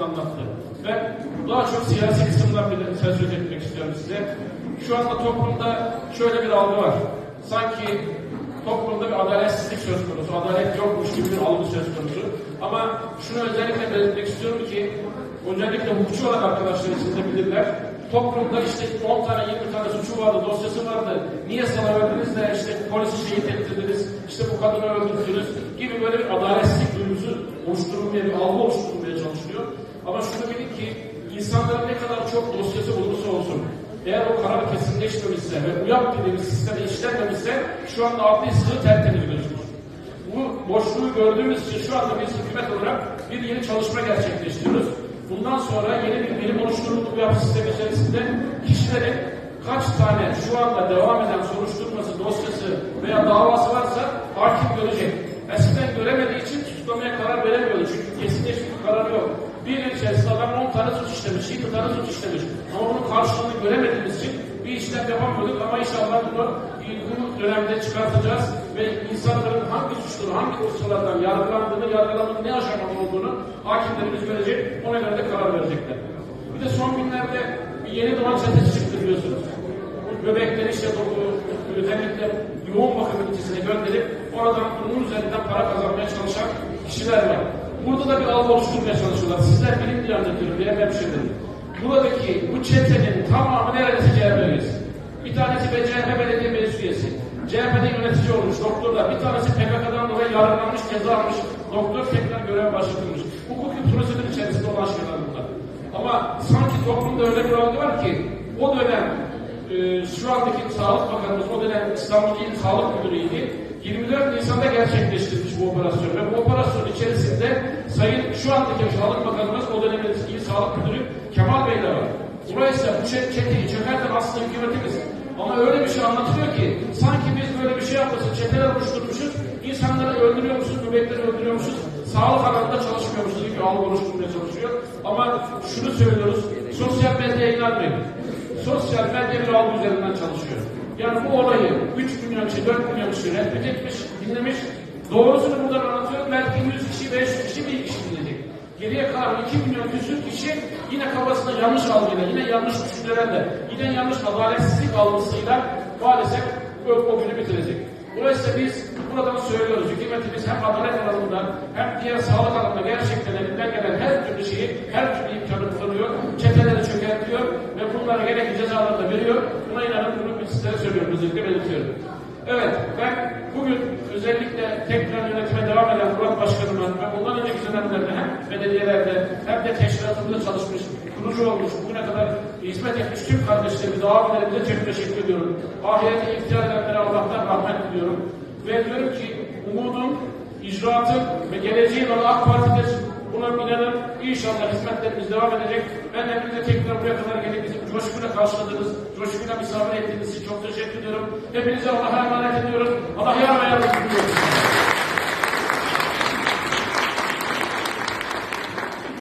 anlattı. Ben daha çok siyasi kısımdan bir söz etmek istiyorum size. Şu anda toplumda şöyle bir algı var. Sanki toplumda bir adaletsizlik söz konusu, adalet yokmuş gibi bir algı söz konusu. Ama şunu özellikle belirtmek istiyorum ki, özellikle hukukçu olan arkadaşlar için de bilirler. Toplumda işte 10 tane 20 tane suçu vardı, dosyası vardı. Niye salaverdiniz de işte polisi şehit ettirdiniz, işte bu kadını öldürdünüz gibi böyle bir duygusu oluşturulmaya, bir algı oluşturulmaya çalışılıyor. Ama şunu bilin ki insanların ne kadar çok dosyası olursa olsun, eğer o karar kesinleşmemişse ve UYAP dediğimiz sisteme işlenmemişse şu anda adli sığ tertemiz gözükür. Bu boşluğu gördüğümüz için şu anda biz hükümet olarak bir yeni çalışma gerçekleştiriyoruz. Bundan sonra yeni bir bilim oluşturuldu bu yapı sistemi içerisinde kişilerin kaç tane şu anda devam eden soruşturması, dosyası veya davası varsa hakim görecek. Eskiden göremediği için tutuklamaya karar veremiyordu. Çünkü kesinleşmiş bir karar yıl içerisinde adam 10 tane suç işlemiş, 20 tane suç işlemiş. Ama bunun karşılığını göremediğimiz için bir işlem yapamıyorduk ama inşallah bunu bu dönemde çıkartacağız ve insanların hangi suçları, hangi dosyalardan yargılandığını, yargılamanın ne aşamada olduğunu hakimlerimiz görecek, göre de karar verecekler. Bir de son günlerde bir yeni doğan çetesi çıktı biliyorsunuz. Bu bebekleri işte özellikle yoğun bakım ünitesine gönderip oradan bunun üzerinden para kazanmaya çalışan kişiler var. Burada da bir algı oluşturmaya çalışıyorlar. Sizler bilim diye anlatıyorum diye hemşiredim. Buradaki bu çetenin tamamı neredeyse CHP üyesi. Bir tanesi de CHP belediye meclis üyesi. CHP'de yönetici olmuş doktorlar. Bir tanesi PKK'dan dolayı yargılanmış, ceza almış. Doktor tekrar görev başlatılmış. Hukuki prosedür içerisinde olan şeyler bunlar. Ama sanki toplumda öyle bir algı var ki o dönem e, şu andaki Sağlık Bakanımız o dönem İstanbul İl Sağlık Müdürü'ydü. 24 Nisan'da gerçekleştirmiş bu operasyon ve bu operasyon içerisinde Sayın şu andaki Sağlık Bakanımız o dönemin İl Sağlık Müdürü Kemal Bey de var. Dolayısıyla bu çet- çeteyi çökerten aslında hükümetimiz. Ama öyle bir şey anlatılıyor ki sanki biz böyle bir şey yapmışız, çeteler oluşturmuşuz, insanları öldürüyormuşuz, bebekleri öldürüyormuşuz, sağlık alanında çalışmıyormuşuz gibi algı oluşturmaya çalışıyor. Ama şunu söylüyoruz, sosyal medyaya inanmayın. Sosyal medya bir algı üzerinden çalışıyor. Yani bu olayı 3 milyon kişi, 4 milyon kişi retweet etmiş, dinlemiş. Doğrusunu buradan anlatıyorum. Belki 100 kişi, 500 kişi, 1000 kişi dinleyecek. Geriye kalan 2 milyon küsür kişi yine kafasında yanlış algıyla, yine yanlış düşüncelerle, yine yanlış adaletsizlik algısıyla maalesef o, o günü bitirecek. Dolayısıyla biz buradan söylüyoruz, hükümetimiz hem adalet alanında hem diğer sağlık alanında gerçekten elinden gelen her türlü şeyi, her türlü imkanı kullanıyor, çeteleri çökertiyor ve bunlara gerekli cezaları da veriyor. Buna inanın bunu sizlere söylüyorum, özellikle belirtiyorum. Evet, ben bugün özellikle tekrar yönetime devam eden Murat Başkanıma ve bundan önceki dönemlerde hem belediyelerde hem de teşkilatında çalışmış, kurucu olmuş, bugüne kadar hizmet etmiş tüm kardeşlerimize, abilerimize çok teşekkür ediyorum. Ahirete iftihar edenlere Allah'tan rahmet diliyorum. Ve diyorum ki umudum, icraatım ve geleceğin olan AK Parti'dir. Buna inanın inşallah hizmetlerimiz devam edecek. Ben hepinize tekrar buraya kadar coşkuyla karşıladığınız, coşkuyla misafir ettiğiniz için çok teşekkür ediyorum. Hepinize Allah'a emanet ediyorum. Allah yar ve yardımcı.